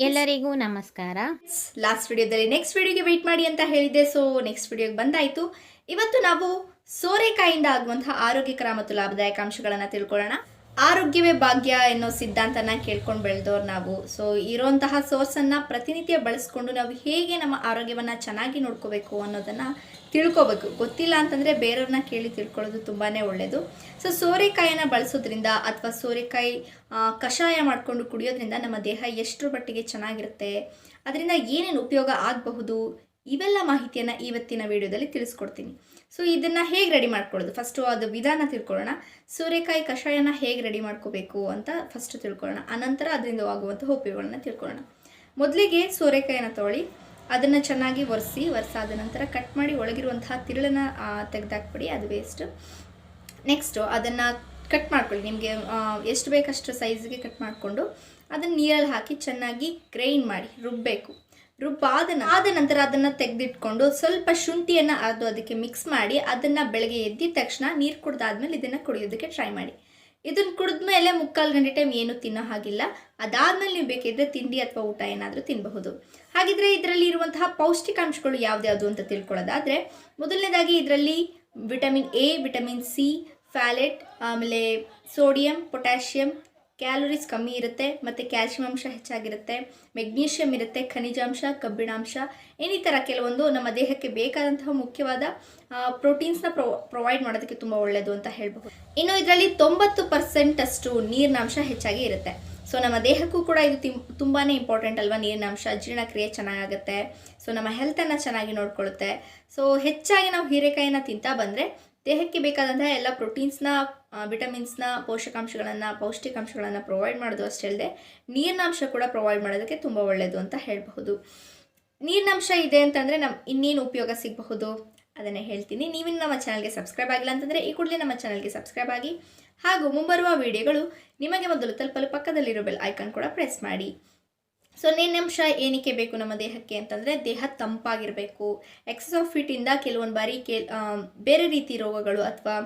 ಎಲ್ಲರಿಗೂ ನಮಸ್ಕಾರ. ಲಾಸ್ಟ್ ವಿಡಿಯೋದಲ್ಲಿ ನೆಕ್ಸ್ಟ್ ವಿಡಿಯೋಗೆ ವೆಯ್ಟ್ ಮಾಡಿ ಅಂತ ಹೇಳಿದ್ದೆ ಸೊ ನೆಕ್ಸ್ಟ್ ವಿಡಿಯೋಗೆ ಬಂದಾಯಿತು. ಇವತ್ತು ನಾವು ಸೋರೆಕಾಯಿಂದ ಆಗುವಂತಹ ಆರೋಗ್ಯಕರ ಮತ್ತು ಲಾಭದಾಯಕ ಅಂಶಗಳನ್ನು ತಿಳ್ಕೊಳ್ಳೋಣ. ಆರೋಗ್ಯವೇ ಭಾಗ್ಯ ಅನ್ನೋ ಸಿದ್ಧಾಂತನ ಕೇಳ್ಕೊಂಡು ಬೆಳೆದವ್ರು ನಾವು. ಸೊ ಇರೋಂತಹ ಸೋರ್ಸನ್ನು ಪ್ರತಿನಿತ್ಯ ಬಳಸ್ಕೊಂಡು ನಾವು ಹೇಗೆ ನಮ್ಮ ಆರೋಗ್ಯವನ್ನು ಚೆನ್ನಾಗಿ ನೋಡ್ಕೋಬೇಕು ಅನ್ನೋದನ್ನು ತಿಳ್ಕೊಬೇಕು. ಗೊತ್ತಿಲ್ಲ ಅಂತಂದರೆ ಬೇರೆಯವ್ರನ್ನ ಕೇಳಿ ತಿಳ್ಕೊಳ್ಳೋದು ತುಂಬಾ ಒಳ್ಳೆಯದು ಸೊ ಸೋರೆಕಾಯಿನ ಬಳಸೋದ್ರಿಂದ ಅಥವಾ ಸೋರೆಕಾಯಿ ಕಷಾಯ ಮಾಡಿಕೊಂಡು ಕುಡಿಯೋದ್ರಿಂದ ನಮ್ಮ ದೇಹ ಎಷ್ಟರ ಮಟ್ಟಿಗೆ ಚೆನ್ನಾಗಿರುತ್ತೆ, ಅದರಿಂದ ಏನೇನು ಉಪಯೋಗ ಆಗಬಹುದು ಇವೆಲ್ಲ ಮಾಹಿತಿಯನ್ನು ಇವತ್ತಿನ ವಿಡಿಯೋದಲ್ಲಿ ತಿಳಿಸ್ಕೊಡ್ತೀನಿ. ಸೊ ಇದನ್ನು ಹೇಗೆ ರೆಡಿ ಮಾಡ್ಕೊಳ್ಳೋದು? ಫಸ್ಟು ಅದು ವಿಧಾನ ತಿಳ್ಕೊಳ್ಳೋಣ. ಸೂರ್ಯಕಾಯಿ ಕಷಾಯನ ಹೇಗೆ ರೆಡಿ ಮಾಡ್ಕೋಬೇಕು ಅಂತ ಫಸ್ಟ್ ತಿಳ್ಕೊಳ್ಳೋಣ. ಅನಂತರ ಅದರಿಂದ ಆಗುವಂಥ ಉಪಯೋಗಗಳನ್ನ ತಿಳ್ಕೊಳ್ಳೋಣ. ಮೊದಲಿಗೆ ಸೋರೆಕಾಯಿನ ತೊಗೊಳ್ಳಿ ಅದನ್ನು ಚೆನ್ನಾಗಿ ಒರೆಸಿ, ಒರೆಸಾದ ನಂತರ ಕಟ್ ಮಾಡಿ ಒಳಗಿರುವಂತಹ ತಿರುಳನ್ನ ತೆಗೆದಾಕ್ಬಿಡಿ, ಅದು ವೇಸ್ಟ್ ನೆಕ್ಸ್ಟು ಅದನ್ನು ಕಟ್ ಮಾಡ್ಕೊಳ್ಳಿ. ನಿಮಗೆ ಎಷ್ಟು ಬೇಕಷ್ಟು ಸೈಜ್ಗೆ ಕಟ್ ಮಾಡಿಕೊಂಡು ಅದನ್ನು ನೀರಲ್ಲಿ ಹಾಕಿ ಚೆನ್ನಾಗಿ ಗ್ರೈಂಡ್ ಮಾಡಿ ರುಬ್ಬಬೇಕು ರುಬ್ಬಾದ ಆದ ನಂತರ ಅದನ್ನು ತೆಗೆದಿಟ್ಕೊಂಡು ಸ್ವಲ್ಪ ಶುಂಠಿಯನ್ನು ಅದು ಅದಕ್ಕೆ ಮಿಕ್ಸ್ ಮಾಡಿ ಅದನ್ನು ಬೆಳಗ್ಗೆ ಎದ್ದಿದ ತಕ್ಷಣ ನೀರು ಕುಡ್ದಾದ್ಮೇಲೆ ಇದನ್ನು ಕುಡಿಯೋದಕ್ಕೆ ಟ್ರೈ ಮಾಡಿ. ಇದನ್ನು ಕುಡಿದ್ಮೇಲೆ ಮುಕ್ಕಾಲು ಗಂಟೆ ಟೈಮ್ ಏನು ತಿನ್ನೋ ಹಾಗಿಲ್ಲ. ಅದಾದ್ಮೇಲೆ ನೀವು ಬೇಕಿದ್ದರೆ ತಿಂಡಿ ಅಥವಾ ಊಟ ಏನಾದರೂ ತಿನ್ನಬಹುದು ಹಾಗಿದ್ರೆ ಇದರಲ್ಲಿ ಇರುವಂತಹ ಪೌಷ್ಟಿಕಾಂಶಗಳು ಯಾವ್ದ್ಯಾವುದು ಅಂತ ತಿಳ್ಕೊಳ್ಳೋದಾದ್ರೆ, ಮೊದಲನೇದಾಗಿ ಇದರಲ್ಲಿ vitamin A vitamin C folate ಆಮೇಲೆ ಸೋಡಿಯಂ ಪೊಟ್ಯಾಷಿಯಂ ಕ್ಯಾಲೋರೀಸ್ ಕಮ್ಮಿ ಇರುತ್ತೆ, ಮತ್ತು ಕ್ಯಾಲ್ಶಿಯಂ ಅಂಶ ಹೆಚ್ಚಾಗಿರುತ್ತೆ ಮೆಗ್ನೀಷಿಯಂ ಇರುತ್ತೆ, ಖನಿಜಾಂಶ, ಕಬ್ಬಿಣಾಂಶ ಇನ್ನಿತರ ಕೆಲವೊಂದು ನಮ್ಮ ದೇಹಕ್ಕೆ ಬೇಕಾದಂತಹ ಮುಖ್ಯವಾದ ಪ್ರೋಟೀನ್ಸ್ನ ಪ್ರೊ ಪ್ರೊವೈಡ್ ಮಾಡೋದಕ್ಕೆ ತುಂಬ ಒಳ್ಳೆಯದು ಅಂತ ಹೇಳ್ಬೋದು ಇನ್ನು ಇದರಲ್ಲಿ ತೊಂಬತ್ತು ಪರ್ಸೆಂಟಷ್ಟು ನೀರಿನಾಂಶ ಹೆಚ್ಚಾಗಿ ಇರುತ್ತೆ. ಸೊ ನಮ್ಮ ದೇಹಕ್ಕೂ ಕೂಡ ಇದು ತಿಂ ತುಂಬಾ ಇಂಪಾರ್ಟೆಂಟ್ ಅಲ್ವಾ ನೀರಿನಾಂಶ? ಜೀರ್ಣಕ್ರಿಯೆ ಚೆನ್ನಾಗಾಗುತ್ತೆ. ಸೊ ನಮ್ಮ ಹೆಲ್ತನ್ನು ಚೆನ್ನಾಗಿ ನೋಡ್ಕೊಳ್ಳುತ್ತೆ ಸೊ ಹೆಚ್ಚಾಗಿ ನಾವು ಹೀರೆಕಾಯಿನ ತಿಂತಾ ಬಂದರೆ ದೇಹಕ್ಕೆ ಬೇಕಾದಂತಹ ಎಲ್ಲ ಪ್ರೋಟೀನ್ಸ್ನ ವಿಟಮಿನ್ಸ್ನ, ಪೋಷಕಾಂಶಗಳನ್ನು, ಪೌಷ್ಟಿಕಾಂಶಗಳನ್ನು ಪ್ರೊವೈಡ್ ಮಾಡೋದು ಅಷ್ಟೇ ಅಲ್ಲದೆ ನೀರಿನಾಂಶ ಕೂಡ ಪ್ರೊವೈಡ್ ಮಾಡೋದಕ್ಕೆ ತುಂಬ ಒಳ್ಳೆಯದು ಅಂತ ಹೇಳಬಹುದು. ನೀರಿನಾಂಶ ಇದೆ ಅಂತಂದರೆ ನಮ್ಮ ಇನ್ನೇನು ಉಪಯೋಗ ಸಿಗಬಹುದು? ಅದನ್ನೇ ಹೇಳ್ತೀನಿ. ನೀವಿನ್ನು ನಮ್ಮ ಚಾನಲ್ಗೆ ಸಬ್ಸ್ಕ್ರೈಬ್ ಆಗಿಲ್ಲ ಅಂತಂದರೆ ಈ ಕೂಡಲೇ ನಮ್ಮ ಚಾನಲ್ಗೆ ಸಬ್ಸ್ಕ್ರೈಬ್ ಆಗಿ, ಹಾಗೂ ಮುಂಬರುವ ವಿಡಿಯೋಗಳು ನಿಮಗೆ ಮೊದಲು ತಲುಪಲು ಪಕ್ಕದಲ್ಲಿರೋ ಬೆಲ್ ಐಕಾನ್ ಕೂಡ ಪ್ರೆಸ್ ಮಾಡಿ. ಸೊ ನಿಮಿಷ ಏನಕ್ಕೆ ಬೇಕು ನಮ್ಮ ದೇಹಕ್ಕೆ ಅಂತಂದರೆ, ದೇಹ ತಂಪಾಗಿರಬೇಕು. ಎಕ್ಸಸ್ ಆಫ್ ಫಿಟ್ಟಿಂದ ಕೆಲವೊಂದು ಬಾರಿ ಕೆ ಬೇರೆ ರೀತಿ ರೋಗಗಳು ಅಥವಾ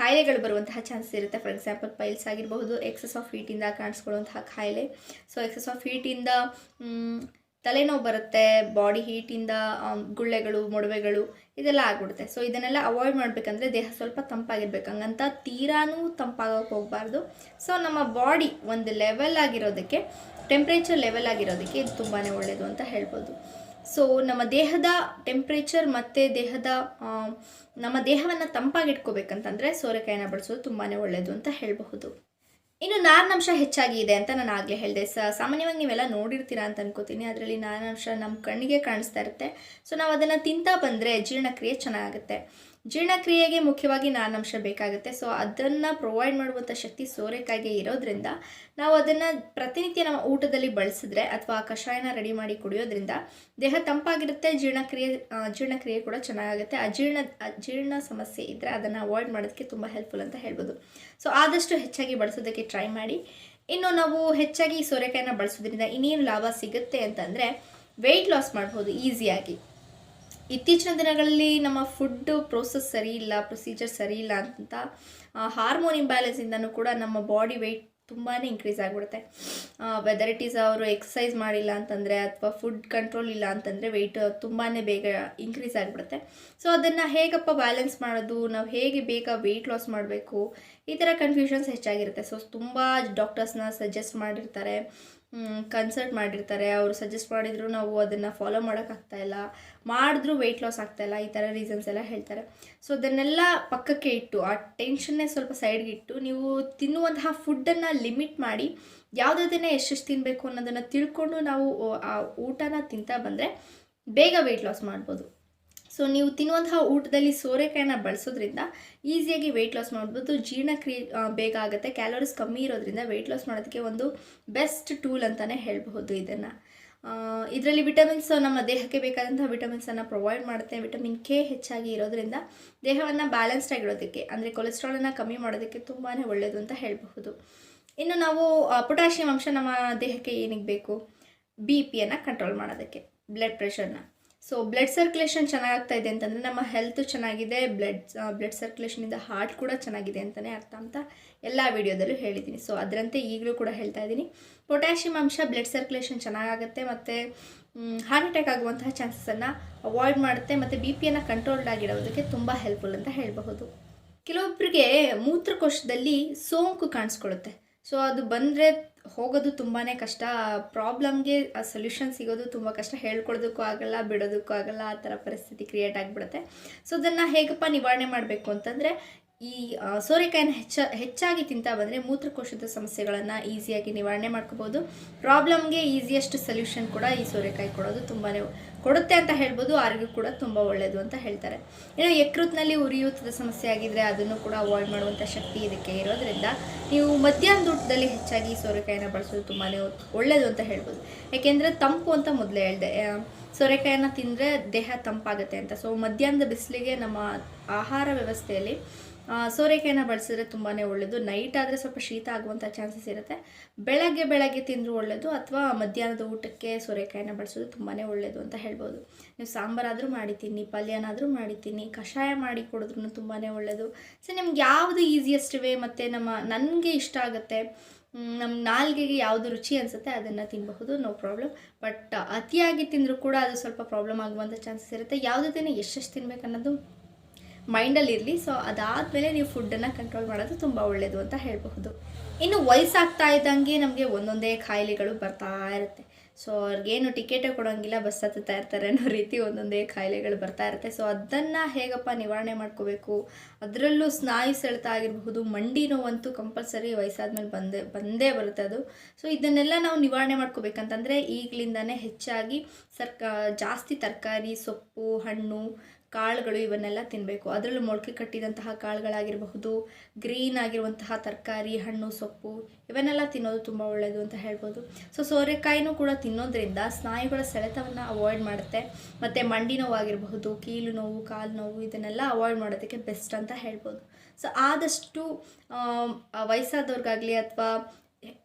ಕಾಯಿಲೆಗಳು ಬರುವಂತಹ ಚಾನ್ಸಸ್ ಇರುತ್ತೆ. ಫಾರ್ ಎಕ್ಸಾಂಪಲ್ ಪೈಲ್ಸ್ ಆಗಿರಬಹುದು ಎಕ್ಸಸ್ ಆಫ್ ಹೀಟಿಂದ ಕಾಣಿಸ್ಕೊಳ್ಳುವಂತಹ ಕಾಯಿಲೆ. ಸೊ ಎಕ್ಸಸ್ ಆಫ್ ಹೀಟಿಂದ ತಲೆನೋವು ಬರುತ್ತೆ ಬಾಡಿ ಹೀಟಿಂದ ಗುಳ್ಳೆಗಳು, ಮೊಡವೆಗಳು ಇದೆಲ್ಲ ಆಗ್ಬಿಡುತ್ತೆ. ಸೊ ಇದನ್ನೆಲ್ಲ ಅವಾಯ್ಡ್ ಮಾಡಬೇಕಂದ್ರೆ ದೇಹ ಸ್ವಲ್ಪ ತಂಪಾಗಿರ್ಬೇಕು. ಹಂಗಂತ ತೀರಾನೂ ತಂಪಾಗೋಕೆ ಹೋಗಬಾರ್ದು. ಸೊ ನಮ್ಮ ಬಾಡಿ ಒಂದು ಲೆವೆಲ್ ಆಗಿರೋದಕ್ಕೆ ಟೆಂಪ್ರೇಚರ್ ಲೆವೆಲ್ ಆಗಿರೋದಕ್ಕೆ ಇದು ತುಂಬಾ ಒಳ್ಳೆಯದು ಅಂತ ಹೇಳ್ಬೋದು. ಸೊ ನಮ್ಮ ದೇಹದ ಟೆಂಪ್ರೇಚರ್ ಮತ್ತು ದೇಹದ ನಮ್ಮ ದೇಹವನ್ನು ತಂಪಾಗಿಟ್ಕೋಬೇಕಂತಂದರೆ ಸೋರೆಕಾಯಿನ ಬಳಸೋದು ತುಂಬಾ ಒಳ್ಳೆಯದು ಅಂತ ಹೇಳಬಹುದು. ಇನ್ನು ನಾರಿನಂಶ ಹೆಚ್ಚಾಗಿ ಇದೆ ಅಂತ ನಾನು ಆಗಲೇ ಹೇಳಿದೆ. ಸ, ಸಾಮಾನ್ಯವಾಗಿ ನೀವೆಲ್ಲ ನೋಡಿರ್ತೀರಾ ಅಂತ ಅನ್ಕೋತೀನಿ. ಅದರಲ್ಲಿ ನಾರಿನಂಶ ನಮ್ಮ ಕಣ್ಣಿಗೆ ಕಾಣಿಸ್ತಾ ಇರುತ್ತೆ. ಸೊ ನಾವು ಅದನ್ನು ತಿಂತಾ ಬಂದರೆ ಜೀರ್ಣಕ್ರಿಯೆ ಚೆನ್ನಾಗುತ್ತೆ. ಜೀರ್ಣಕ್ರಿಯೆಗೆ ಮುಖ್ಯವಾಗಿ ನಾರಿನಂಶ ಬೇಕಾಗುತ್ತೆ. ಸೊ ಅದನ್ನು ಪ್ರೊವೈಡ್ ಮಾಡುವಂಥ ಶಕ್ತಿ ಸೋರೆಕಾಯಿಗೆ ಇರೋದ್ರಿಂದ ನಾವು ಅದನ್ನು ಪ್ರತಿನಿತ್ಯ ನಮ್ಮ ಊಟದಲ್ಲಿ ಬಳಸಿದ್ರೆ ಅಥವಾ ಕಷಾಯನ ರೆಡಿ ಮಾಡಿ ಕುಡಿಯೋದ್ರಿಂದ ದೇಹ ತಂಪಾಗಿರುತ್ತೆ, ಜೀರ್ಣಕ್ರಿಯೆ ಜೀರ್ಣಕ್ರಿಯೆ ಕೂಡ ಚೆನ್ನಾಗಾಗುತ್ತೆ. ಅಜೀರ್ಣ ಅಜೀರ್ಣ ಸಮಸ್ಯೆ ಇದ್ದರೆ ಅದನ್ನು ಅವಾಯ್ಡ್ ಮಾಡೋದಕ್ಕೆ ತುಂಬ ಹೆಲ್ಪ್ಫುಲ್ ಅಂತ ಹೇಳ್ಬೋದು. ಸೊ ಆದಷ್ಟು ಹೆಚ್ಚಾಗಿ ಬಳಸೋದಕ್ಕೆ ಟ್ರೈ ಮಾಡಿ. ಇನ್ನು ನಾವು ಹೆಚ್ಚಾಗಿ ಸೋರೆಕಾಯಿನ ಬಳಸೋದ್ರಿಂದ ಇನ್ನೇನು ಲಾಭ ಸಿಗುತ್ತೆ ಅಂತಂದರೆ ವೆಯ್ಟ್ ಲಾಸ್ ಮಾಡ್ಬೋದು ಈಸಿಯಾಗಿ ಇತ್ತೀಚಿನ ದಿನಗಳಲ್ಲಿ ನಮ್ಮ ಫುಡ್ ಪ್ರೋಸೆಸ್ ಸರಿ ಇಲ್ಲ ಪ್ರೊಸೀಜರ್ ಸರಿ ಇಲ್ಲ ಅಂತ ಹಾರ್ಮೋನ್ ಇಂಬ್ಯಾಲೆನ್ಸಿಂದನೂ ಕೂಡ ನಮ್ಮ ಬಾಡಿ ವೆಯ್ಟ್ ತುಂಬಾ ಇನ್ಕ್ರೀಸ್ ಆಗಿಬಿಡುತ್ತೆ. ವೆದರ್ ಇಟ್ ಈಸ್ ಅವರು ಎಕ್ಸಸೈಸ್ ಮಾಡಿಲ್ಲ ಅಂತಂದರೆ ಅಥವಾ ಫುಡ್ ಕಂಟ್ರೋಲ್ ಇಲ್ಲ ಅಂತಂದರೆ ವೆಯ್ಟ್ ತುಂಬಾ ಬೇಗ ಇನ್ಕ್ರೀಸ್ ಆಗಿಬಿಡುತ್ತೆ. ಸೊ ಅದನ್ನು ಹೇಗಪ್ಪ ಬ್ಯಾಲೆನ್ಸ್ ಮಾಡೋದು, ನಾವು ಹೇಗೆ ಬೇಗ ವೆಯ್ಟ್ ಲಾಸ್ ಮಾಡಬೇಕು, ಈ ಥರ ಕನ್ಫ್ಯೂಷನ್ಸ್ ಹೆಚ್ಚಾಗಿರುತ್ತೆ. ಸೊ ತುಂಬ ಡಾಕ್ಟರ್ಸ್ನ ಸಜೆಸ್ಟ್ ಮಾಡಿರ್ತಾರೆ. ಕನ್ಸಲ್ಟ್ ಮಾಡಿರ್ತಾರೆ, ಅವರು ಸಜೆಸ್ಟ್ ಮಾಡಿದ್ರು ನಾವು ಅದನ್ನು ಫಾಲೋ ಮಾಡೋಕ್ಕಾಗ್ತಾ ಇಲ್ಲ, ಮಾಡಿದ್ರೂ ವೆಯ್ಟ್ ಲಾಸ್ ಇಲ್ಲ, ಈ ಥರ ರೀಸನ್ಸ್ ಎಲ್ಲ ಹೇಳ್ತಾರೆ. ಸೊ ಅದನ್ನೆಲ್ಲ ಪಕ್ಕಕ್ಕೆ ಇಟ್ಟು, ಆ ಟೆನ್ಷನ್ನೇ ಸ್ವಲ್ಪ ಸೈಡ್ಗೆ ಇಟ್ಟು, ನೀವು ತಿನ್ನುವಂತಹ ಫುಡ್ಡನ್ನು ಲಿಮಿಟ್ ಮಾಡಿ ಯಾವುದನ್ನು ಎಷ್ಟೆಷ್ಟು ತಿನ್ನಬೇಕು ಅನ್ನೋದನ್ನು ತಿಳ್ಕೊಂಡು ನಾವು, ಆ ಊಟನ ತಿಂತಾ ಬಂದರೆ ಬೇಗ ವೆಯ್ಟ್ ಲಾಸ್ ಮಾಡ್ಬೋದು. ಸೊ ನೀವು ತಿನ್ನುವಂತಹ ಊಟದಲ್ಲಿ ಸೋರೆಕಾಯಿನ ಬಳಸೋದ್ರಿಂದ ಈಸಿಯಾಗಿ ವೆಯ್ಟ್ ಲಾಸ್ ಮಾಡ್ಬೋದು. ಜೀರ್ಣಕ್ರಿಯೆ ಬೇಗ ಆಗುತ್ತೆ. ಕ್ಯಾಲೋರೀಸ್ ಕಮ್ಮಿ ಇರೋದ್ರಿಂದ ವೆಯ್ಟ್ ಲಾಸ್ ಮಾಡೋದಕ್ಕೆ ಒಂದು ಬೆಸ್ಟ್ ಟೂಲ್ ಅಂತಲೇ ಹೇಳಬಹುದು ಇದನ್ನು. ಇದರಲ್ಲಿ ವಿಟಮಿನ್ಸ್ ನಮ್ಮ ದೇಹಕ್ಕೆ ಬೇಕಾದಂತಹ ವಿಟಮಿನ್ಸನ್ನು ಪ್ರೊವೈಡ್ ಮಾಡುತ್ತೆ. ವಿಟಮಿನ್ ಕೆ ಹೆಚ್ಚಾಗಿ ಇರೋದ್ರಿಂದ ದೇಹವನ್ನು ಬ್ಯಾಲೆನ್ಸ್ಡ್ ಆಗಿರೋದಕ್ಕೆ, ಅಂದರೆ ಕೊಲೆಸ್ಟ್ರಾಲನ್ನು ಕಮ್ಮಿ ಮಾಡೋದಕ್ಕೆ ತುಂಬಾ ಒಳ್ಳೆಯದು ಅಂತ ಹೇಳಬಹುದು. ಇನ್ನು ನಾವು ಪೊಟ್ಯಾಷಿಯಂ ಅಂಶ ನಮ್ಮ ದೇಹಕ್ಕೆ ಏನಿಗೆ ಬೇಕು? ಬಿ ಪಿಯನ್ನು ಕಂಟ್ರೋಲ್ ಮಾಡೋದಕ್ಕೆ ಬ್ಲಡ್ ಪ್ರೆಷರ್ನ ಸೊ ಬ್ಲಡ್ ಸರ್ಕ್ಯುಲೇಷನ್ ಚೆನ್ನಾಗ್ತಾ ಇದೆ ಅಂತಂದರೆ ನಮ್ಮ ಹೆಲ್ತ್ ಚೆನ್ನಾಗಿದೆ ಬ್ಲಡ್ ಬ್ಲಡ್ ಸರ್ಕ್ಯುಲೇಷನಿಂದ ಹಾರ್ಟ್ ಕೂಡ ಚೆನ್ನಾಗಿದೆ ಅಂತಲೇ ಅರ್ಥ ಅಂತ ಎಲ್ಲ ವಿಡಿಯೋದಲ್ಲೂ ಹೇಳಿದ್ದೀನಿ. ಸೊ ಅದರಂತೆ ಈಗಲೂ ಕೂಡ ಹೇಳ್ತಾ ಇದ್ದೀನಿ. ಪೊಟ್ಯಾಷಿಯಂ ಅಂಶ ಬ್ಲಡ್ ಸರ್ಕ್ಯುಲೇಷನ್ ಚೆನ್ನಾಗಾಗುತ್ತೆ ಮತ್ತು ಹಾರ್ಟ್ ಅಟ್ಯಾಕ್ ಆಗುವಂತಹ ಚಾನ್ಸಸನ್ನು ಅವಾಯ್ಡ್ ಮಾಡುತ್ತೆ ಮತ್ತು ಬಿ ಪಿಯನ್ನು ಕಂಟ್ರೋಲ್ಡ್ ಆಗಿಡೋದಕ್ಕೆ ತುಂಬ ಹೆಲ್ಪ್ಫುಲ್ ಅಂತ ಹೇಳಬಹುದು. ಕೆಲವೊಬ್ಬರಿಗೆ ಮೂತ್ರಕೋಶದಲ್ಲಿ ಸೋಂಕು ಕಾಣಿಸ್ಕೊಳ್ಳುತ್ತೆ. ಸೊ ಅದು ಬಂದರೆ ಹೋಗೋದು ತುಂಬಾ ಕಷ್ಟ. ಪ್ರಾಬ್ಲಮ್ಗೆ ಸೊಲ್ಯೂಷನ್ ಸಿಗೋದು ತುಂಬ ಕಷ್ಟ. ಹೇಳ್ಕೊಡೋದಕ್ಕೂ ಆಗಲ್ಲ, ಬಿಡೋದಕ್ಕೂ ಆಗಲ್ಲ, ಆ ಥರ ಪರಿಸ್ಥಿತಿ ಕ್ರಿಯೇಟ್ ಆಗಿಬಿಡುತ್ತೆ. ಸೊ ಅದನ್ನು ಹೇಗಪ್ಪ ನಿವಾರಣೆ ಮಾಡಬೇಕು ಅಂತಂದರೆ, ಈ ಸೋರೆಕಾಯಿನ ಹೆಚ್ಚ, ಹೆಚ್ಚಾಗಿ ತಿಂತಾ ಬಂದರೆ ಮೂತ್ರಕೋಶದ ಸಮಸ್ಯೆಗಳನ್ನು ಈಸಿಯಾಗಿ ನಿವಾರಣೆ ಮಾಡ್ಕೋಬೋದು. ಪ್ರಾಬ್ಲಮ್ಗೆ ಈಸಿಯೆಸ್ಟ್ ಸೊಲ್ಯೂಷನ್ ಕೂಡ ಈ ಸೋರೆಕಾಯಿ ಕೊಡೋದು ತುಂಬಾ ಕೊಡುತ್ತೆ ಅಂತ ಹೇಳ್ಬೋದು ಆರೋಗ್ಯ ಕೂಡ ತುಂಬ ಒಳ್ಳೆಯದು ಅಂತ ಹೇಳ್ತಾರೆ. ಇನ್ನು ಯಕೃತ್ನಲ್ಲಿ ಉರಿಯೂತದ ಸಮಸ್ಯೆ ಆಗಿದ್ರೆ ಅದನ್ನು ಕೂಡ ಅವಾಯ್ಡ್ ಮಾಡುವಂಥ ಶಕ್ತಿ ಇದಕ್ಕೆ ಇರೋದ್ರಿಂದ ನೀವು ಮಧ್ಯಾಹ್ನದ ಊಟದಲ್ಲಿ ಹೆಚ್ಚಾಗಿ ಸೋರೆಕಾಯಿನ ಬಳಸೋದು ತುಂಬಾ ಒಳ್ಳೆಯದು ಅಂತ ಹೇಳ್ಬೋದು. ಯಾಕೆಂದರೆ ತಂಪು ಅಂತ ಮೊದಲೇ ಹೇಳಿದೆ ಸೋರೆಕಾಯಿನ ತಿಂದರೆ ದೇಹ ತಂಪಾಗುತ್ತೆ ಅಂತ. ಸೊ ಮಧ್ಯಾಹ್ನದ ಬಿಸಿಲಿಗೆ ನಮ್ಮ ಆಹಾರ ವ್ಯವಸ್ಥೆಯಲ್ಲಿ ಸೋರೆಕಾಯಿನ ಬಳಸಿದ್ರೆ ತುಂಬಾ ಒಳ್ಳೆಯದು ನೈಟ್ ಆದರೆ ಸ್ವಲ್ಪ ಶೀತ ಆಗುವಂಥ ಚಾನ್ಸಸ್ ಇರುತ್ತೆ. ಬೆಳಗ್ಗೆ ಬೆಳಗ್ಗೆ ತಿಂದರೂ ಒಳ್ಳೆಯದು ಅಥವಾ ಮಧ್ಯಾಹ್ನದ ಊಟಕ್ಕೆ ಸೋರೆಕಾಯಿನ ಬಳಸೋದು ತುಂಬಾ ಒಳ್ಳೆಯದು ಅಂತ ಹೇಳ್ಬೋದು. ನೀವು ಸಾಂಬಾರಾದರೂ ಮಾಡಿತೀನಿ ಪಲ್ಯನಾದರೂ ಮಾಡಿತೀನಿ ಕಷಾಯ ಮಾಡಿ ಕೊಡಿದ್ರೂ ತುಂಬಾ ಒಳ್ಳೆಯದು ಸೊ ನಿಮ್ಗೆ ಯಾವುದು ಈಸಿಯೆಸ್ಟ್ ವೇ ಮತ್ತು ನಮ್ಮ, ನನಗೆ ಇಷ್ಟ ಆಗುತ್ತೆ ನಮ್ಮ ನಾಲ್ಗೆಗೆ ಯಾವುದು ರುಚಿ ಅನಿಸುತ್ತೆ ಅದನ್ನು ತಿನ್ನಬಹುದು ನೋ ಪ್ರಾಬ್ಲಮ್ ಬಟ್ ಅತಿಯಾಗಿ ತಿಂದರೂ ಕೂಡ ಅದು ಸ್ವಲ್ಪ ಪ್ರಾಬ್ಲಮ್ ಆಗುವಂಥ ಚಾನ್ಸಸ್ ಇರುತ್ತೆ. ಯಾವುದೇ ದಿನ ಎಷ್ಟೆಷ್ಟು ತಿನ್ಬೇಕು ಮೈಂಡಲ್ಲಿ ಇರಲಿ. ಸೊ ಅದಾದಮೇಲೆ ನೀವು ಫುಡ್ಡನ್ನು ಕಂಟ್ರೋಲ್ ಮಾಡೋದು ತುಂಬ ಒಳ್ಳೆಯದು ಅಂತ ಹೇಳಬಹುದು. ಇನ್ನು ವಯಸ್ಸಾಗ್ತಾ ಇದ್ದಂಗೆ ನಮಗೆ ಒಂದೊಂದೇ ಕಾಯಿಲೆಗಳು ಬರ್ತಾ ಇರುತ್ತೆ. ಸೊ ಅವ್ರಿಗೇನು ಟಿಕೆಟೇ ಕೊಡೋಂಗಿಲ್ಲ ಬಸ್ ಹತ್ತುತ್ತಾ ಇರ್ತಾರೆ ಅನ್ನೋ ರೀತಿ ಒಂದೊಂದೇ ಕಾಯಿಲೆಗಳು ಬರ್ತಾ ಇರುತ್ತೆ. ಸೊ ಅದನ್ನು ಹೇಗಪ್ಪ ನಿವಾರಣೆ ಮಾಡ್ಕೋಬೇಕು? ಅದರಲ್ಲೂ ಸ್ನಾಯು ಸೆಳೆತ ಆಗಿರಬಹುದು, ಮಂಡಿ ನೋವಂತೂ ಕಂಪಲ್ಸರಿ ವಯಸ್ಸಾದ್ಮೇಲೆ ಬಂದೇ ಬಂದೇ ಬರುತ್ತೆ ಅದು. ಸೊ ಇದನ್ನೆಲ್ಲ ನಾವು ನಿವಾರಣೆ ಮಾಡ್ಕೋಬೇಕಂತಂದರೆ ಈಗಲಿಂದನೇ ಹೆಚ್ಚಾಗಿ ಸರ್ಕ, ಜಾಸ್ತಿ ತರಕಾರಿ, ಸೊಪ್ಪು, ಹಣ್ಣು ಕಾಳುಗಳು ಇವನ್ನೆಲ್ಲ ತಿನ್ನಬೇಕು ಅದರಲ್ಲೂ ಮೊಳಕೆ ಕಟ್ಟಿದಂತಹ ಕಾಳುಗಳಾಗಿರಬಹುದು, ಗ್ರೀನ್ ಆಗಿರುವಂತಹ ತರಕಾರಿ, ಹಣ್ಣು, ಸೊಪ್ಪು, ಇವನ್ನೆಲ್ಲ ತಿನ್ನೋದು ತುಂಬ ಒಳ್ಳೆಯದು ಅಂತ ಹೇಳ್ಬೋದು. ಸೊ ಸೋರೆಕಾಯಿನೂ ಕೂಡ ತಿನ್ನೋದ್ರಿಂದ ಸ್ನಾಯುಗಳ ಸೆಳೆತವನ್ನು ಅವಾಯ್ಡ್ ಮಾಡುತ್ತೆ. ಮತ್ತು ಮಂಡಿ ನೋವಾಗಿರಬಹುದು ಕೀಲು ನೋವು, ಕಾಲು ನೋವು, ಇದನ್ನೆಲ್ಲ ಅವಾಯ್ಡ್ ಮಾಡೋದಕ್ಕೆ ಬೆಸ್ಟ್ ಅಂತ ಹೇಳ್ಬೋದು. ಸೊ ಆದಷ್ಟು ವಯಸ್ಸಾದವ್ರಿಗಾಗಲಿ ಅಥವಾ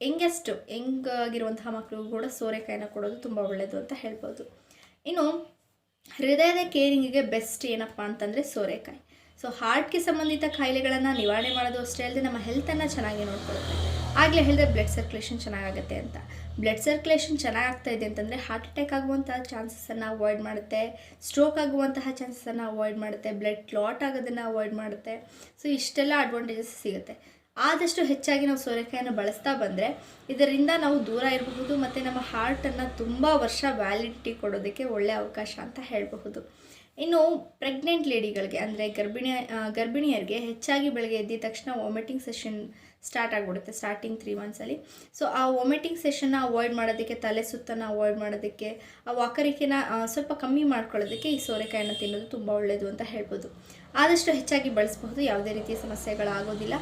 ಯಂಗೆಸ್ಟ್ ಯಂಗ್ ಆಗಿರುವಂತಹ ಮಕ್ಕಳಿಗೂ ಕೂಡ ಸೋರೆಕಾಯಿನ ಕೊಡೋದು ತುಂಬ ಒಳ್ಳೆಯದು ಅಂತ ಹೇಳ್ಬೋದು. ಇನ್ನು ಹೃದಯದ ಕೇರಿಂಗಿಗೆ ಬೆಸ್ಟ್ ಏನಪ್ಪ ಅಂತಂದರೆ ಸೋರೆಕಾಯಿ. ಸೊ ಹಾರ್ಟ್ಗೆ ಸಂಬಂಧಿತ ಕಾಯಿಲೆಗಳನ್ನು ನಿವಾರಣೆ ಮಾಡೋದು ಅಷ್ಟೇ ಅಲ್ಲದೆ ನಮ್ಮ ಹೆಲ್ತನ್ನು ಚೆನ್ನಾಗಿ ನೋಡ್ಕೊಳ್ಳುತ್ತೆ. ಆಗಲೇ ಹೇಳಿದ್ರೆ ಬ್ಲಡ್ ಸರ್ಕ್ಯುಲೇಷನ್ ಚೆನ್ನಾಗಾಗುತ್ತೆ ಅಂತ. ಬ್ಲಡ್ ಸರ್ಕ್ಯುಲೇಷನ್ ಚೆನ್ನಾಗಾಗ್ತಾ ಇದೆ ಅಂತಂದರೆ ಹಾರ್ಟ್ ಅಟ್ಯಾಕ್ ಆಗುವಂತಹ ಚಾನ್ಸಸನ್ನು ಅವಾಯ್ಡ್ ಮಾಡುತ್ತೆ. ಸ್ಟ್ರೋಕ್ ಆಗುವಂತಹ ಚಾನ್ಸಸನ್ನು ಅವಾಯ್ಡ್ ಮಾಡುತ್ತೆ. ಬ್ಲಡ್ ಕ್ಲಾಟ್ ಆಗೋದನ್ನು ಅವಾಯ್ಡ್ ಮಾಡುತ್ತೆ. ಸೊ ಇಷ್ಟೆಲ್ಲ ಅಡ್ವಾಂಟೇಜಸ್ ಸಿಗುತ್ತೆ. ಆದಷ್ಟು ಹೆಚ್ಚಾಗಿ ನಾವು ಸೋರೆಕಾಯನ್ನು ಬಳಸ್ತಾ ಬಂದರೆ ಇದರಿಂದ ನಾವು ದೂರ ಇರಬಹುದು ಮತ್ತು ನಮ್ಮ ಹಾರ್ಟನ್ನು ತುಂಬ ವರ್ಷ ವ್ಯಾಲಿಡಿಟಿ ಕೊಡೋದಕ್ಕೆ ಒಳ್ಳೆಯ ಅವಕಾಶ ಅಂತ ಹೇಳಬಹುದು. ಇನ್ನು ಪ್ರೆಗ್ನೆಂಟ್ ಲೇಡಿಗಳಿಗೆ ಅಂದರೆ ಗರ್ಭಿಣಿ ಗರ್ಭಿಣಿಯರಿಗೆ ಹೆಚ್ಚಾಗಿ ಬೆಳಗ್ಗೆ ಎದ್ದ ತಕ್ಷಣ ವಾಮಿಟಿಂಗ್ ಸೆಷನ್ ಸ್ಟಾರ್ಟ್ ಆಗಿಬಿಡುತ್ತೆ ಸ್ಟಾರ್ಟಿಂಗ್ ತ್ರೀ ಮಂತ್ಸಲ್ಲಿ ಸೊ ಆ ವಾಮಿಟಿಂಗ್ ಸೆಷನ್ನ ಅವಾಯ್ಡ್ ಮಾಡೋದಕ್ಕೆ, ತಲೆ ಸುತ್ತನ ಅವಾಯ್ಡ್ ಮಾಡೋದಕ್ಕೆ, ಆ ವಾಕರಿಕೆನ ಸ್ವಲ್ಪ ಕಮ್ಮಿ ಮಾಡ್ಕೊಳ್ಳೋದಕ್ಕೆ ಈ ಸೋರೆಕಾಯನ್ನು ತಿನ್ನೋದು ತುಂಬ ಒಳ್ಳೆಯದು ಅಂತ ಹೇಳ್ಬೋದು. ಆದಷ್ಟು ಹೆಚ್ಚಾಗಿ ಬಳಸಬಹುದು, ಯಾವುದೇ ರೀತಿಯ ಸಮಸ್ಯೆಗಳಾಗೋದಿಲ್ಲ.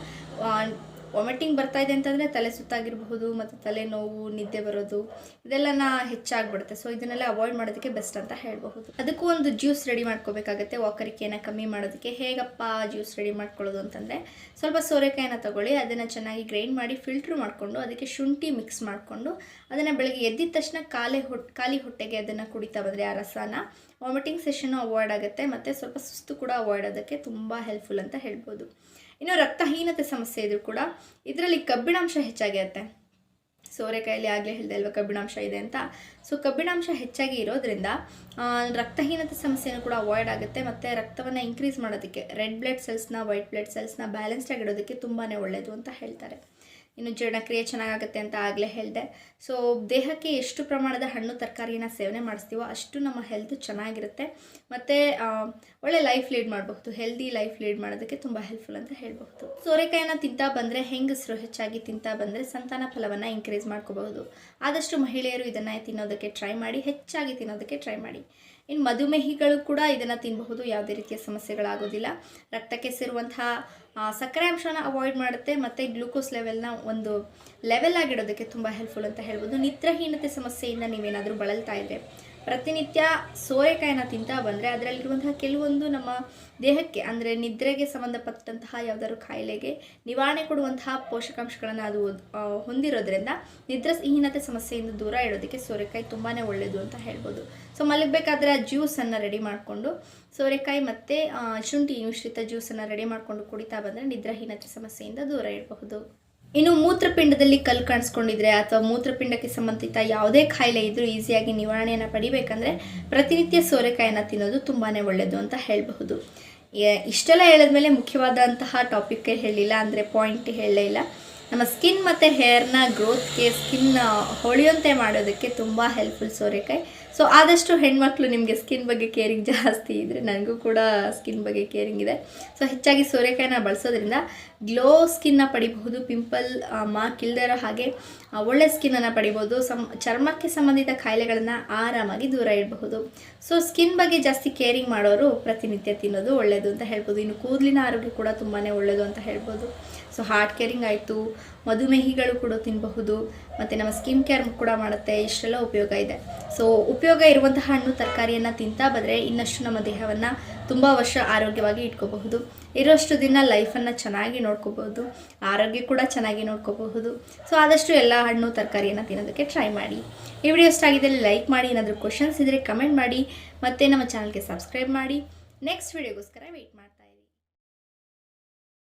ವಾಮಿಟಿಂಗ್ ಬರ್ತಾ ಇದೆ ಅಂತಂದರೆ ತಲೆ ಸುತ್ತಾಗಿರಬಹುದು ಮತ್ತು ತಲೆನೋವು, ನಿದ್ದೆ ಬರೋದು, ಇದೆಲ್ಲನ ಹೆಚ್ಚಾಗ್ಬಿಡುತ್ತೆ. ಸೊ ಇದನ್ನೆಲ್ಲ ಅವಾಯ್ಡ್ ಮಾಡೋದಕ್ಕೆ ಬೆಸ್ಟ್ ಅಂತ ಹೇಳಬಹುದು. ಅದಕ್ಕೂ ಒಂದು ಜ್ಯೂಸ್ ರೆಡಿ ಮಾಡ್ಕೋಬೇಕಾಗತ್ತೆ. ವಾಕರಿಕೆಯನ್ನು ಕಮ್ಮಿ ಮಾಡೋದಕ್ಕೆ. ಹೇಗಪ್ಪ ಜ್ಯೂಸ್ ರೆಡಿ ಮಾಡ್ಕೊಳ್ಳೋದು ಅಂತಂದರೆ, ಸ್ವಲ್ಪ ಸೋರೆಕಾಯಿನ ತಗೊಳ್ಳಿ, ಅದನ್ನು ಚೆನ್ನಾಗಿ ಗ್ರೈಂಡ್ ಮಾಡಿ ಫಿಲ್ಟ್ರ್ ಮಾಡಿಕೊಂಡು ಅದಕ್ಕೆ ಶುಂಠಿ ಮಿಕ್ಸ್ ಮಾಡಿಕೊಂಡು ಅದನ್ನು ಬೆಳಗ್ಗೆ ಎದ್ದಿದ ತಕ್ಷಣ ಖಾಲಿ ಹೊಟ್ಟೆ ಖಾಲಿ ಹೊಟ್ಟೆಗೆ ಅದನ್ನು ಕುಡಿತಾ ಬಂದರೆ ಆ ರಸನ ವಾಮಿಟಿಂಗ್ ಸೆಷನ್ನು ಅವಾಯ್ಡ್ ಆಗುತ್ತೆ. ಮತ್ತು ಸ್ವಲ್ಪ ಸುಸ್ತು ಕೂಡ ಅವಾಯ್ಡ್ ಆಗೋಕ್ಕೆ ತುಂಬ ಹೆಲ್ಪ್ಫುಲ್ ಅಂತ ಹೇಳ್ಬೋದು ಇನ್ನು ರಕ್ತಹೀನತೆ ಸಮಸ್ಯೆ ಇದ್ರೂ ಕೂಡ ಇದರಲ್ಲಿ ಕಬ್ಬಿಣಾಂಶ ಹೆಚ್ಚಾಗಿರುತ್ತೆ. ಸೋರೆಕಾಯಲ್ಲಿ ಆಗಲೇ ಹೇಳಿದೆ ಅಲ್ವಾ ಕಬ್ಬಿಣಾಂಶ ಇದೆ ಅಂತ. ಸೊ ಕಬ್ಬಿಣಾಂಶ ಹೆಚ್ಚಾಗಿ ಇರೋದ್ರಿಂದ ರಕ್ತಹೀನತೆ ಸಮಸ್ಯೆನೂ ಕೂಡ ಅವಾಯ್ಡ್ ಆಗುತ್ತೆ ಮತ್ತು ರಕ್ತವನ್ನು ಇನ್ಕ್ರೀಸ್ ಮಾಡೋದಕ್ಕೆ ರೆಡ್ ಬ್ಲಡ್ ಸೆಲ್ಸ್ನ ವೈಟ್ ಬ್ಲಡ್ ಸೆಲ್ಸ್ನ ಬ್ಯಾಲೆನ್ಸ್ಡ್ ಆಗಿಡೋದಕ್ಕೆ ತುಂಬಾ ಒಳ್ಳೆಯದು ಅಂತ ಹೇಳ್ತಾರೆ. ಇನ್ನು ಜೀರ್ಣಕ್ರಿಯೆ ಚೆನ್ನಾಗಾಗುತ್ತೆ ಅಂತ ಆಗಲೇ ಹೇಳಿದೆ. ಸೊ ದೇಹಕ್ಕೆ ಎಷ್ಟು ಪ್ರಮಾಣದ ಹಣ್ಣು ತರಕಾರಿನ ಸೇವನೆ ಮಾಡಿಸ್ತೀವೋ ಅಷ್ಟು ನಮ್ಮ ಹೆಲ್ತ್ ಚೆನ್ನಾಗಿರುತ್ತೆ. ಮತ್ತು ಒಳ್ಳೆ ಲೈಫ್ ಲೀಡ್ ಮಾಡಬಹುದು. ಹೆಲ್ದಿ ಲೈಫ್ ಲೀಡ್ ಮಾಡೋದಕ್ಕೆ ತುಂಬ ಹೆಲ್ಪ್ಫುಲ್ ಅಂತ ಹೇಳಬಹುದು. ಸೋರೆಕಾಯಿನ ತಿಂತಾ ಬಂದರೆ, ಹೆಂಗಸರು ಹೆಚ್ಚಾಗಿ ತಿಂತಾ ಬಂದರೆ ಸಂತಾನ ಫಲವನ್ನು ಇನ್ಕ್ರೀಸ್ ಮಾಡ್ಕೋಬಹುದು. ಆದಷ್ಟು ಮಹಿಳೆಯರು ಇದನ್ನು ತಿನ್ನೋದಕ್ಕೆ ಟ್ರೈ ಮಾಡಿ, ಹೆಚ್ಚಾಗಿ ತಿನ್ನೋದಕ್ಕೆ ಟ್ರೈ ಮಾಡಿ. ಇನ್ನು ಮಧುಮೇಹಿಗಳು ಕೂಡ ಇದನ್ನು ತಿನ್ನಬಹುದು ಯಾವುದೇ ರೀತಿಯ ಸಮಸ್ಯೆಗಳಾಗೋದಿಲ್ಲ. ರಕ್ತಕ್ಕೆ ಸೇರುವಂತಹ ಸಕ್ಕರೆ ಅಂಶನ ಅವಾಯ್ಡ್ ಮಾಡುತ್ತೆ, ಮತ್ತು ಗ್ಲೂಕೋಸ್ ಲೆವೆಲ್ನ ಒಂದು ಲೆವೆಲ್ ಆಗಿಡೋದಕ್ಕೆ ತುಂಬ ಹೆಲ್ಪ್ಫುಲ್ ಅಂತ ಹೇಳ್ಬೋದು. ನಿದ್ರಹೀನತೆ ಸಮಸ್ಯೆಯಿಂದ ನೀವೇನಾದರೂ ಬಳಲ್ತಾ ಇದ್ದರೆ ಪ್ರತಿನಿತ್ಯ ಸೋರೆಕಾಯಿನ ತಿಂತಾ ಬಂದರೆ ಅದರಲ್ಲಿರುವಂತಹ ಕೆಲವೊಂದು ನಮ್ಮ ದೇಹಕ್ಕೆ, ಅಂದರೆ ನಿದ್ರೆಗೆ ಸಂಬಂಧಪಟ್ಟಂತಹ ಯಾವುದಾದ್ರು ಕಾಯಿಲೆಗೆ ನಿವಾರಣೆ ಕೊಡುವಂತಹ ಪೋಷಕಾಂಶಗಳನ್ನು ಅದು ಹೊಂದಿರೋದ್ರಿಂದ ನಿದ್ರಾಹೀನತೆ ಸಮಸ್ಯೆಯಿಂದ ದೂರ ಇಡೋದಕ್ಕೆ ಸೋರೆಕಾಯಿ ತುಂಬಾ ಒಳ್ಳೆಯದು ಅಂತ ಹೇಳ್ಬೋದು. ಸೊ ಮಲಗಬೇಕಾದ್ರೆ ಆ ಜ್ಯೂಸನ್ನು ರೆಡಿ ಮಾಡಿಕೊಂಡು ಸೋರೆಕಾಯಿ ಮತ್ತು ಶುಂಠಿ ಮಿಶ್ರಿತ ಜ್ಯೂಸನ್ನು ರೆಡಿ ಮಾಡಿಕೊಂಡು ಕುಡಿತಾ ಬಂದರೆ ನಿದ್ರಾಹೀನತೆ ಸಮಸ್ಯೆಯಿಂದ ದೂರ ಇಡಬಹುದು ಇನ್ನು ಮೂತ್ರಪಿಂಡದಲ್ಲಿ ಕಲ್ಲು ಕಾಣಿಸ್ಕೊಂಡಿದ್ರೆ ಅಥವಾ ಮೂತ್ರಪಿಂಡಕ್ಕೆ ಸಂಬಂಧಿತ ಯಾವುದೇ ಕಾಯಿಲೆ ಇದ್ದರೂ ಈಸಿಯಾಗಿ ನಿವಾರಣೆಯನ್ನು ಪಡಿಬೇಕಂದ್ರೆ ಪ್ರತಿನಿತ್ಯ ಸೋರೆಕಾಯಿನ ತಿನ್ನೋದು ತುಂಬಾ ಒಳ್ಳೆಯದು ಅಂತ ಹೇಳಬಹುದು. ಇಷ್ಟೆಲ್ಲ ಹೇಳಿದ್ಮೇಲೆ ಮುಖ್ಯವಾದಂತಹ ಟಾಪಿಕ್ ಹೇಳಿಲ್ಲ ಅಂದರೆ ಪಾಯಿಂಟ್ ಹೇಳಲೇ ಇಲ್ಲ. ನಮ್ಮ ಸ್ಕಿನ್ ಮತ್ತು ಹೇರ್ನ ಗ್ರೋತ್ಗೆ ಸ್ಕಿನ್ ಹೊಳೆಯುವಂತೆ ಮಾಡೋದಕ್ಕೆ ತುಂಬ ಹೆಲ್ಪ್ಫುಲ್ ಸೋರೆಕಾಯಿ. ಸೊ ಆದಷ್ಟು ಹೆಣ್ಮಕ್ಳು ನಿಮಗೆ ಸ್ಕಿನ್ ಬಗ್ಗೆ ಕೇರಿಂಗ್ ಜಾಸ್ತಿ ಇದ್ದರೆ ನನಗೂ ಕೂಡ ಸ್ಕಿನ್ ಬಗ್ಗೆ ಕೇರಿಂಗ್ ಇದೆ. ಸೊ ಹೆಚ್ಚಾಗಿ ಸೋರೆಕಾಯಿನ ಬಳಸೋದ್ರಿಂದ ಗ್ಲೋ ಸ್ಕಿನ್ನ ಪಡಿಬಹುದು ಪಿಂಪಲ್ ಮಾರ್ಕ್ ಇಲ್ಲದೆ ಇರೋ ಹಾಗೆ ಒಳ್ಳೆ ಸ್ಕಿನ್ನನ್ನು ಪಡಿಬೋದು ಸಮ್, ಚರ್ಮಕ್ಕೆ ಸಂಬಂಧಿತ ಕಾಯಿಲೆಗಳನ್ನು ಆರಾಮಾಗಿ ದೂರ ಇಡಬಹುದು. ಸೊ ಸ್ಕಿನ್ ಬಗ್ಗೆ ಜಾಸ್ತಿ ಕೇರಿಂಗ್ ಮಾಡೋರು ಪ್ರತಿನಿತ್ಯ ತಿನ್ನೋದು ಒಳ್ಳೆಯದು ಅಂತ ಹೇಳ್ಬೋದು. ಇನ್ನು ಕೂದಲಿನ ಆರೋಗ್ಯ ಕೂಡ ತುಂಬಾ ಒಳ್ಳೆಯದು ಅಂತ ಹೇಳ್ಬೋದು. ಸೊ ಹಾರ್ಟ್ ಕೇರಿಂಗ್ ಆಯಿತು, ಮಧುಮೇಹಿಗಳು ಕೂಡ ತಿನ್ನಬಹುದು ಮತ್ತು ನಮ್ಮ ಸ್ಕಿನ್ ಕೇರ್ ಕೂಡ ಮಾಡುತ್ತೆ, ಇಷ್ಟೆಲ್ಲ ಉಪಯೋಗ ಇದೆ. ಸೊ ಉಪಯೋಗ ಇರುವಂತಹ ಹಣ್ಣು, ತರಕಾರಿಯನ್ನು ತಿಂತಾ ಬಂದರೆ ಇನ್ನಷ್ಟು ನಮ್ಮ ದೇಹವನ್ನು ತುಂಬ ವರ್ಷ ಆರೋಗ್ಯವಾಗಿ ಇಟ್ಕೋಬಹುದು. ಇರೋಷ್ಟು ದಿನ ಲೈಫನ್ನು ಚೆನ್ನಾಗಿ ನೋಡ್ಕೋಬಹುದು, ಆರೋಗ್ಯ ಕೂಡ ಚೆನ್ನಾಗಿ ನೋಡ್ಕೋಬಹುದು. ಸೊ ಆದಷ್ಟು ಎಲ್ಲ ಹಣ್ಣು, ತರಕಾರಿಯನ್ನು ತಿನ್ನೋದಕ್ಕೆ ಟ್ರೈ ಮಾಡಿ. ಈ ವಿಡಿಯೋ ಇಷ್ಟ ಲೈಕ್ ಮಾಡಿ, ಏನಾದರೂ ಕ್ವಶನ್ಸ್ ಇದ್ದರೆ ಕಮೆಂಟ್ ಮಾಡಿ, ಮತ್ತು ನಮ್ಮ ಚಾನಲ್ಗೆ ಸಬ್ಸ್ಕ್ರೈಬ್ ಮಾಡಿ. ನೆಕ್ಸ್ಟ್ ವಿಡಿಯೋಗೋಸ್ಕರ ಇರಿ